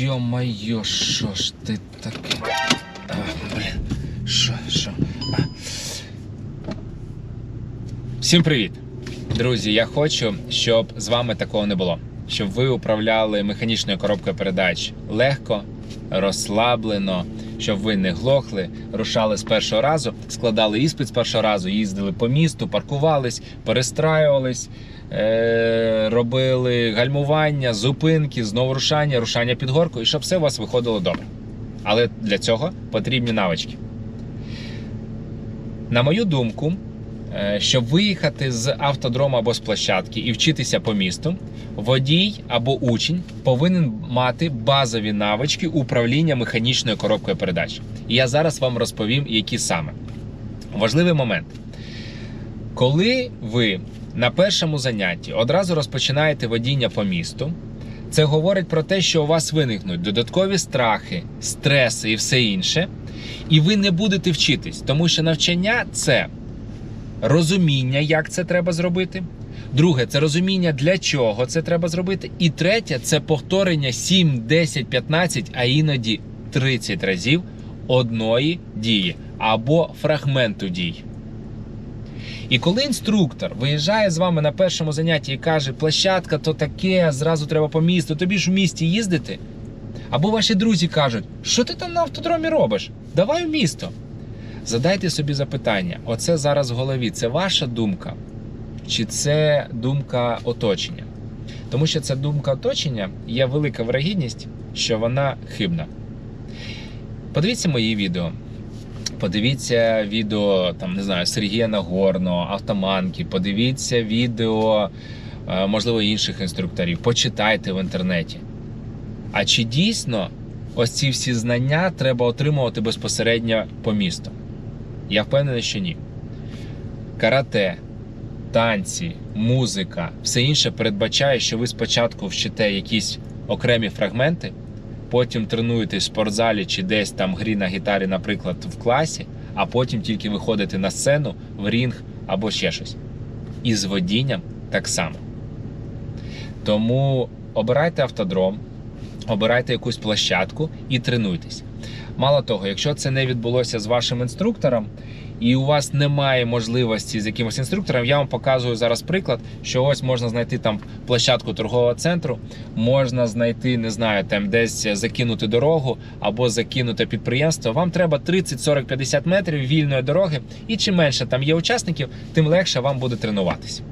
йо-майо, що ж ти таке? А, блін. Що, що? А. Всім привіт! Друзі, я хочу, щоб з вами такого не було. Щоб ви управляли механічною коробкою передач легко, розслаблено, щоб ви не глохли, рушали з першого разу, складали іспит з першого разу, їздили по місту, паркувались, перестраювались, е- робили гальмування, зупинки, знову рушання, рушання під горку, і щоб все у вас виходило добре. Але для цього потрібні навички. На мою думку, е, щоб виїхати з автодрому або з площадки і вчитися по місту, водій або учень повинен мати базові навички управління механічною коробкою передач. І я зараз вам розповім, які саме. Важливий момент. Коли ви на першому занятті одразу розпочинаєте водіння по місту, це говорить про те, що у вас виникнуть додаткові страхи, стреси і все інше, і ви не будете вчитись, тому що навчання це розуміння, як це треба зробити. Друге, це розуміння, для чого це треба зробити. І третє це повторення 7, 10, 15, а іноді 30 разів одної дії або фрагменту дій. І коли інструктор виїжджає з вами на першому занятті і каже, площадка то таке, зразу треба по місту, тобі ж в місті їздити. Або ваші друзі кажуть, що ти там на автодромі робиш? Давай в місто. Задайте собі запитання: оце зараз в голові, це ваша думка, чи це думка оточення? Тому що ця думка оточення є велика вирогідність, що вона хибна. Подивіться мої відео. Подивіться відео там, не знаю, Сергія Нагорного, Автоманки, подивіться відео, е, можливо, інших інструкторів. Почитайте в інтернеті. А чи дійсно ось ці всі знання треба отримувати безпосередньо по місту? Я впевнений, що ні. Карате, танці, музика, все інше передбачає, що ви спочатку вчите якісь окремі фрагменти, потім тренуєтесь в спортзалі чи десь там грі на гітарі, наприклад, в класі, а потім тільки виходите на сцену, в рінг або ще щось. І з водінням так само. Тому обирайте автодром, обирайте якусь площадку і тренуйтесь. Мало того, якщо це не відбулося з вашим інструктором, і у вас немає можливості з якимось інструктором, я вам показую зараз приклад, що ось можна знайти там площадку торгового центру, можна знайти, не знаю, там десь закинути дорогу або закинути підприємство. Вам треба 30, 40, 50 метрів вільної дороги, і чим менше там є учасників, тим легше вам буде тренуватись.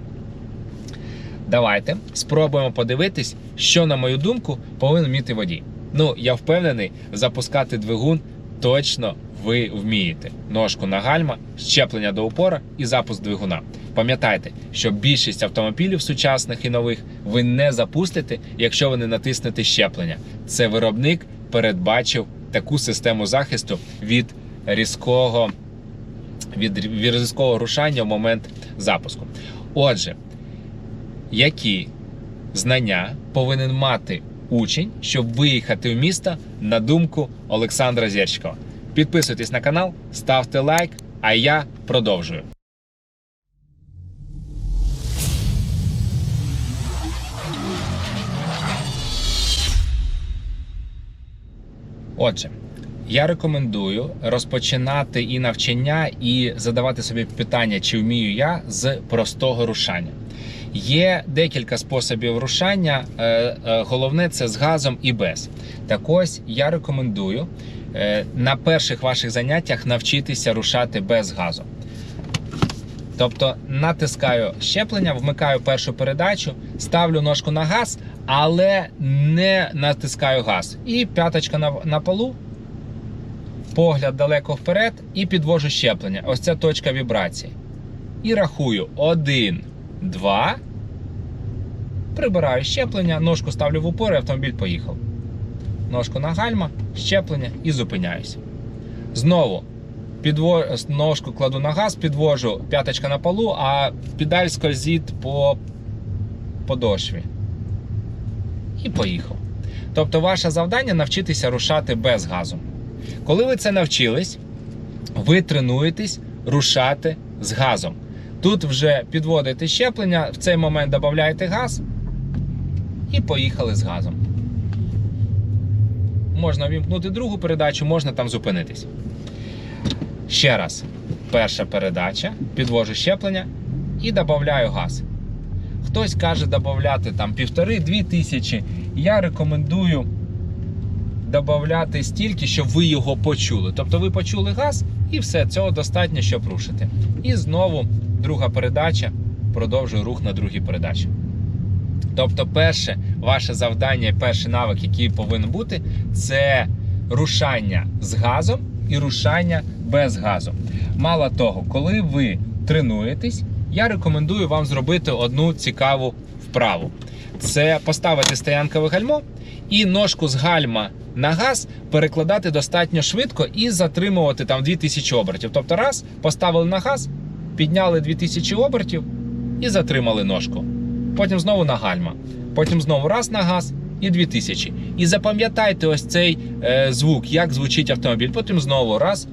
Давайте спробуємо подивитись, що, на мою думку, повинен вміти водій. Ну, я впевнений, запускати двигун точно ви вмієте. Ножку на гальма, щеплення до упора і запуск двигуна. Пам'ятайте, що більшість автомобілів сучасних і нових ви не запустите, якщо ви не натиснете щеплення. Це виробник передбачив таку систему захисту від різкого, від різкого рушання в момент запуску. Отже, які знання повинен мати учень, щоб виїхати в місто на думку Олександра Зєрчикова. Підписуйтесь на канал, ставте лайк, а я продовжую. Отже, я рекомендую розпочинати і навчання, і задавати собі питання, чи вмію я з простого рушання. Є декілька способів рушання. е, е, Головне це з газом і без. Так ось я рекомендую е, на перших ваших заняттях навчитися рушати без газу. Тобто натискаю щеплення, вмикаю першу передачу, ставлю ножку на газ, але не натискаю газ. І п'яточка на, на полу, погляд далеко вперед і підвожу щеплення. Ось ця точка вібрації. І рахую один, два. Прибираю щеплення, ножку ставлю в упор і автомобіль поїхав. Ножку на гальма, щеплення і зупиняюся. Знову підво... ножку кладу на газ, підвожу п'яточка на полу, а педаль скользить по подошві. І поїхав. Тобто, ваше завдання навчитися рушати без газу. Коли ви це навчились, ви тренуєтесь рушати з газом. Тут вже підводите щеплення, в цей момент додаєте газ і поїхали з газом. можна вімкнути другу передачу, можна там зупинитись. Ще раз. Перша передача, підвожу щеплення і додаю газ. Хтось каже додати там півтори-дві тисячі. Я рекомендую додати стільки, щоб ви його почули. Тобто ви почули газ, і все, цього достатньо, щоб рушити. І знову друга передача, продовжую рух на другій передачі. Тобто, перше ваше завдання, перший навик, який повинен бути, це рушання з газом і рушання без газу. Мало того, коли ви тренуєтесь, я рекомендую вам зробити одну цікаву вправу. Це поставити стоянкове гальмо і ножку з гальма на газ перекладати достатньо швидко і затримувати там 2000 обертів. Тобто, раз, поставили на газ, підняли 2000 обертів і затримали ножку. Потім знову на гальма. Потім знову раз на газ і 2000. І запам'ятайте ось цей е, звук, як звучить автомобіль. Потім знову раз,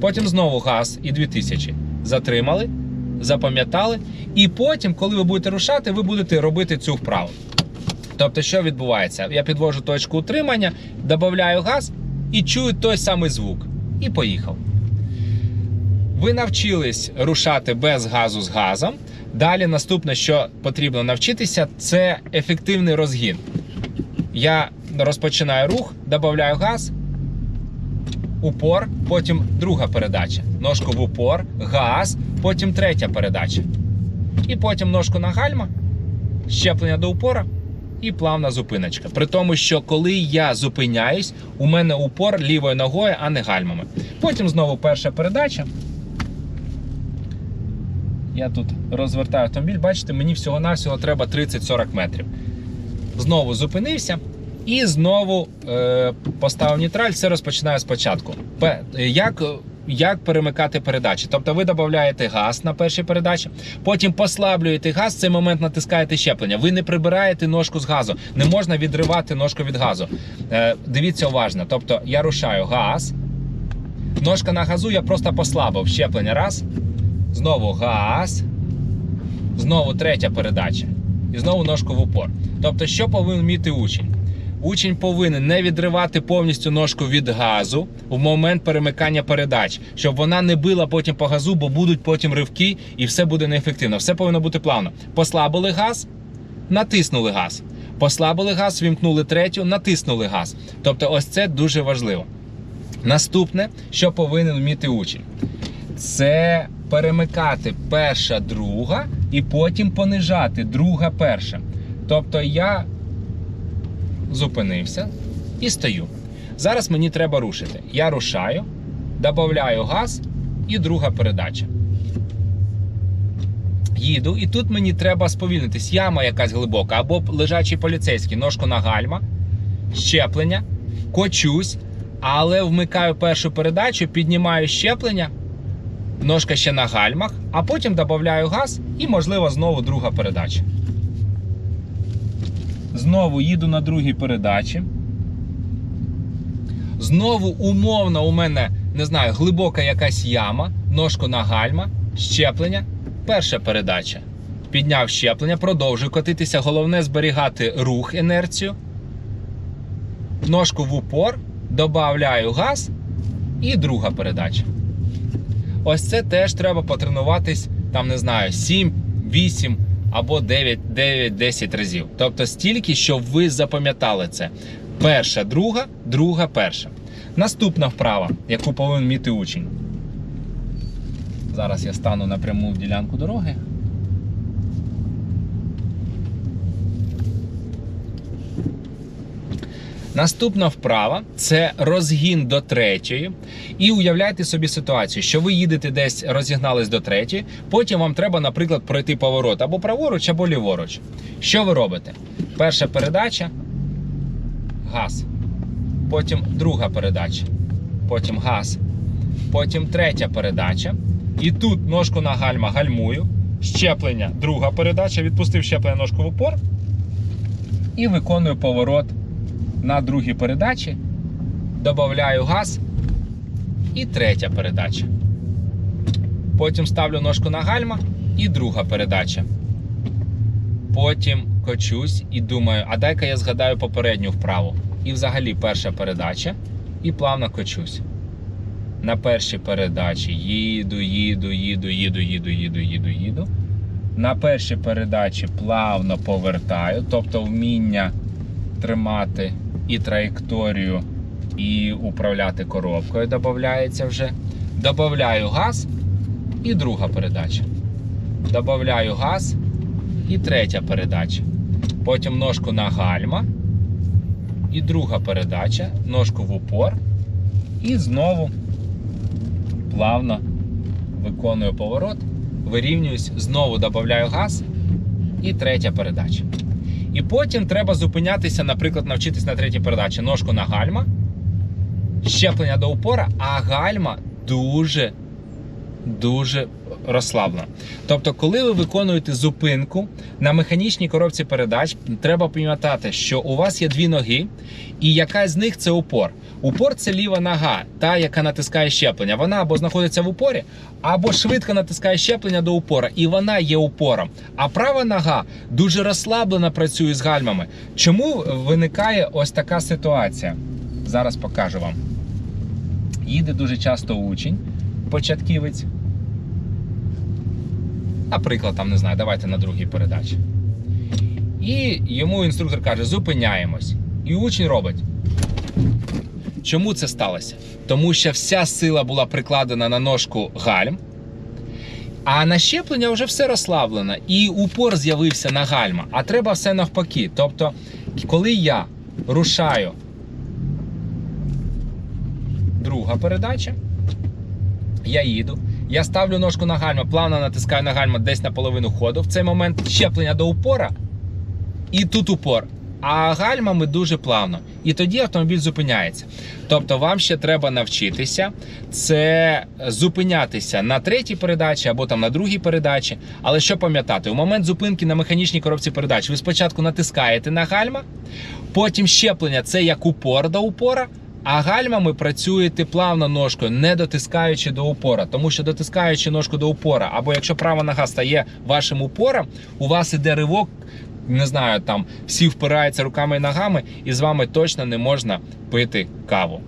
потім знову газ і 2000. Затримали, запам'ятали. І потім, коли ви будете рушати, ви будете робити цю вправу. Тобто, що відбувається? Я підвожу точку утримання, додаю газ і чую той самий звук. І поїхав. Ви навчились рушати без газу з газом. Далі наступне, що потрібно навчитися, це ефективний розгін. Я розпочинаю рух, додаю газ, упор, потім друга передача. Ножку в упор, газ, потім третя передача. І потім ножку на гальма, щеплення до упора і плавна зупиночка. При тому, що коли я зупиняюсь, у мене упор лівою ногою, а не гальмами. Потім знову перша передача. Я тут розвертаю автомобіль, бачите, мені всього-навсього треба 30-40 метрів. Знову зупинився і знову е, поставив нейтраль, все розпочинаю спочатку. Пе- Як, як перемикати передачі? Тобто ви додаєте газ на першій передачі, потім послаблюєте газ, в цей момент натискаєте щеплення. Ви не прибираєте ножку з газу, не можна відривати ножку від газу. Е, дивіться уважно. Тобто я рушаю газ, ножка на газу, я просто послабив щеплення. Раз. Знову газ. Знову третя передача. І знову ножку в упор. Тобто, що повинен вміти учень? Учень повинен не відривати повністю ножку від газу в момент перемикання передач, щоб вона не била потім по газу, бо будуть потім ривки і все буде неефективно. Все повинно бути плавно. Послабили газ, натиснули газ. Послабили газ, вімкнули третю, натиснули газ. Тобто, ось це дуже важливо. Наступне, що повинен вміти учень, це перемикати перша, друга, і потім понижати друга, перша. Тобто я зупинився і стою. Зараз мені треба рушити. Я рушаю, додаю газ і друга передача. Їду, і тут мені треба сповільнитись. Яма якась глибока, або лежачий поліцейський, ножку на гальма, щеплення, кочусь, але вмикаю першу передачу, піднімаю щеплення, ножка ще на гальмах, а потім додаю газ і, можливо, знову друга передача. Знову їду на другій передачі. Знову умовно у мене, не знаю, глибока якась яма, ножку на гальма, щеплення, перша передача. Підняв щеплення, продовжую котитися. Головне зберігати рух, інерцію. Ножку в упор, додаю газ і друга передача. Ось це теж треба потренуватись, там, не знаю, 7, 8 або 9, 9, 10 разів. Тобто стільки, щоб ви запам'ятали це. Перша, друга, друга, перша. Наступна вправа, яку повинен вміти учень. Зараз я стану на пряму ділянку дороги. Наступна вправа це розгін до третьої. І уявляйте собі ситуацію, що ви їдете десь, розігнались до третьої, потім вам треба, наприклад, пройти поворот або праворуч, або ліворуч. Що ви робите? Перша передача газ. Потім друга передача. Потім газ. Потім третя передача. І тут ножку на гальма гальмую. Щеплення, друга передача. Відпустив щеплення ножку в упор. І виконую поворот на другій передачі, додаю газ і третя передача. Потім ставлю ножку на гальма і друга передача. Потім кочусь і думаю, а дай-ка я згадаю попередню вправу. і взагалі перша передача, і плавно кочусь. На першій передачі їду, їду, їду, їду, їду, їду, їду, їду. На першій передачі плавно повертаю, тобто вміння тримати і траєкторію, і управляти коробкою додається вже. Добавляю газ і друга передача. Добавляю газ і третя передача. Потім ножку на гальма. І друга передача, ножку в упор. І знову плавно виконую поворот, вирівнююсь, знову додаю газ і третя передача. І потім треба зупинятися, наприклад, навчитись на третій передачі. Ножку на гальма, щеплення до упора, а гальма дуже дуже розслаблена. Тобто, коли ви виконуєте зупинку на механічній коробці передач, треба пам'ятати, що у вас є дві ноги, і якась з них це упор. Упор це ліва нога, та яка натискає щеплення. Вона або знаходиться в упорі, або швидко натискає щеплення до упора, і вона є упором. А права нога дуже розслаблена працює з гальмами. Чому виникає ось така ситуація? Зараз покажу вам. Їде дуже часто учень, початківець. Наприклад, там не знаю, давайте на другій передачі. І йому інструктор каже: зупиняємось. І учень робить. Чому це сталося? Тому що вся сила була прикладена на ножку гальм, а на щеплення вже все розслаблено, і упор з'явився на гальма. А треба все навпаки. Тобто, коли я рушаю друга передача, я їду. Я ставлю ножку на гальма, плавно натискаю на гальма десь на половину ходу. В цей момент щеплення до упора, і тут упор. А гальмами дуже плавно. І тоді автомобіль зупиняється. Тобто вам ще треба навчитися це зупинятися на третій передачі або там на другій передачі. Але що пам'ятати, у момент зупинки на механічній коробці передач ви спочатку натискаєте на гальма, потім щеплення це як упор до упора. А гальмами працюєте плавно ножкою, не дотискаючи до упора. Тому що дотискаючи ножку до упора, або якщо права нога стає вашим упором, у вас іде ривок, не знаю, там всі впираються руками і ногами, і з вами точно не можна пити каву.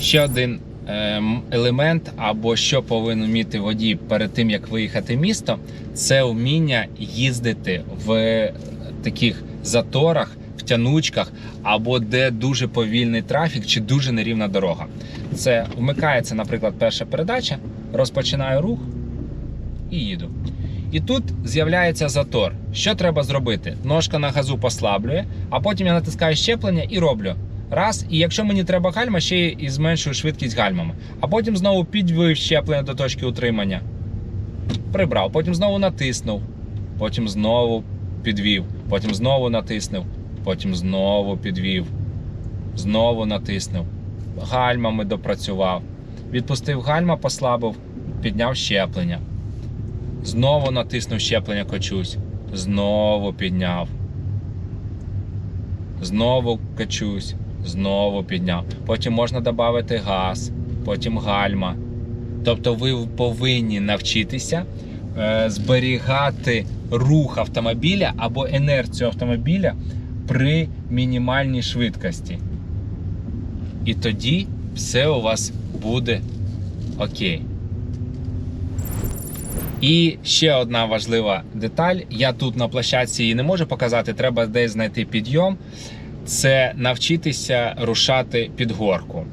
Ще один ем, елемент, або що повинен вміти водій перед тим, як виїхати місто, це вміння їздити в таких заторах в тянучках або де дуже повільний трафік чи дуже нерівна дорога. Це вмикається, наприклад, перша передача, розпочинаю рух і їду. І тут з'являється затор. Що треба зробити? Ножка на газу послаблює, а потім я натискаю щеплення і роблю. Раз, і якщо мені треба гальма, ще і зменшую швидкість гальмами. А потім знову підвив щеплення до точки утримання. Прибрав, потім знову натиснув, потім знову підвів, потім знову натиснув, потім знову підвів, знову натиснув, гальмами допрацював. Відпустив гальма, послабив, підняв щеплення. Знову натиснув щеплення качусь. Знову підняв. Знову качусь. Знову підняв. Потім можна додати газ, потім гальма. Тобто ви повинні навчитися е, зберігати рух автомобіля або інерцію автомобіля при мінімальній швидкості. І тоді все у вас буде окей. І ще одна важлива деталь. Я тут на площадці її не можу показати, треба десь знайти підйом. Це навчитися рушати під горку.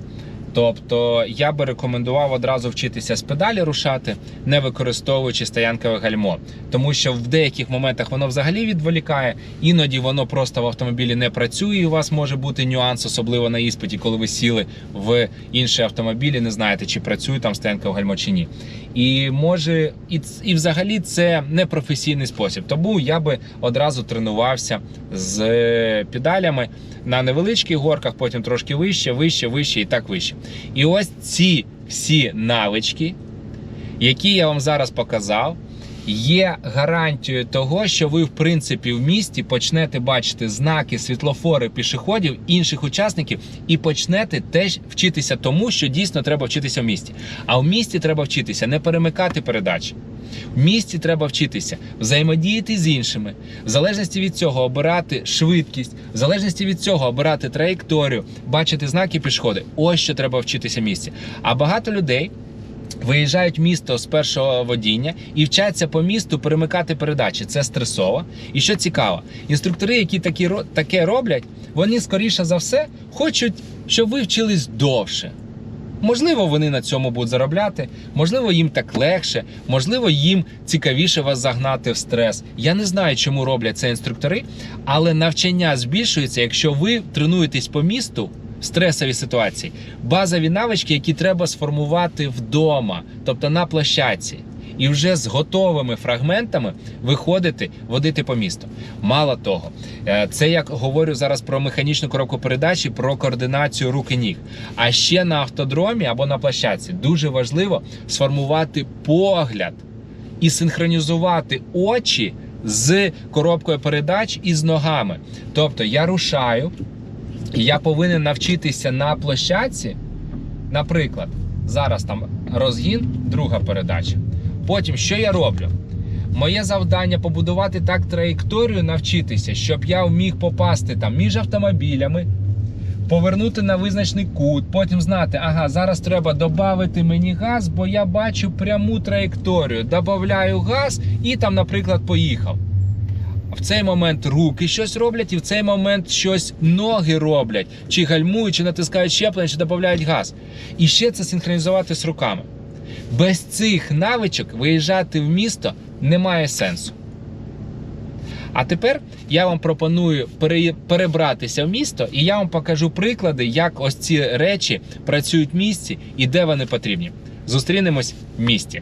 Тобто я би рекомендував одразу вчитися з педалі рушати, не використовуючи стоянкове гальмо, тому що в деяких моментах воно взагалі відволікає, іноді воно просто в автомобілі не працює. і У вас може бути нюанс, особливо на іспиті, коли ви сіли в інший автомобіль і не знаєте, чи працює там стоянкове гальмо чи ні. І може, і, і взагалі це не професійний спосіб. Тому я би одразу тренувався з педалями на невеличких горках, потім трошки вище, вище, вище і так вище. І ось ці всі навички, які я вам зараз показав, є гарантією того, що ви, в принципі, в місті почнете бачити знаки, світлофори, пішоходів, інших учасників, і почнете теж вчитися тому, що дійсно треба вчитися в місті. А в місті треба вчитися не перемикати передачі. В місті треба вчитися взаємодіяти з іншими, в залежності від цього обирати швидкість, в залежності від цього обирати траєкторію, бачити знаки пішоходи. Ось що треба вчитися в місті. А багато людей. Виїжджають місто з першого водіння і вчаться по місту перемикати передачі. Це стресово. І що цікаво, інструктори, які такі, таке роблять, вони скоріше за все хочуть, щоб ви вчились довше. Можливо, вони на цьому будуть заробляти, можливо, їм так легше, можливо, їм цікавіше вас загнати в стрес. Я не знаю, чому роблять це інструктори, але навчання збільшується, якщо ви тренуєтесь по місту в стресовій ситуації. Базові навички, які треба сформувати вдома, тобто на площадці. І вже з готовими фрагментами виходити, водити по місту. Мало того, е, це як говорю зараз про механічну коробку передачі, про координацію рук і ніг. А ще на автодромі або на площадці дуже важливо сформувати погляд і синхронізувати очі з коробкою передач і з ногами. Тобто я рушаю, і я повинен навчитися на площадці, наприклад, зараз там розгін, друга передача. Потім що я роблю? Моє завдання побудувати так траєкторію, навчитися, щоб я вміг попасти там між автомобілями, повернути на визначений кут, потім знати, ага, зараз треба додати мені газ, бо я бачу пряму траєкторію. Добавляю газ і там, наприклад, поїхав. В цей момент руки щось роблять, і в цей момент щось ноги роблять, чи гальмують, чи натискають щеплення, чи додають газ. І ще це синхронізувати з руками. Без цих навичок виїжджати в місто немає сенсу. А тепер я вам пропоную перебратися в місто, і я вам покажу приклади, як ось ці речі працюють в місті і де вони потрібні. Зустрінемось в місті.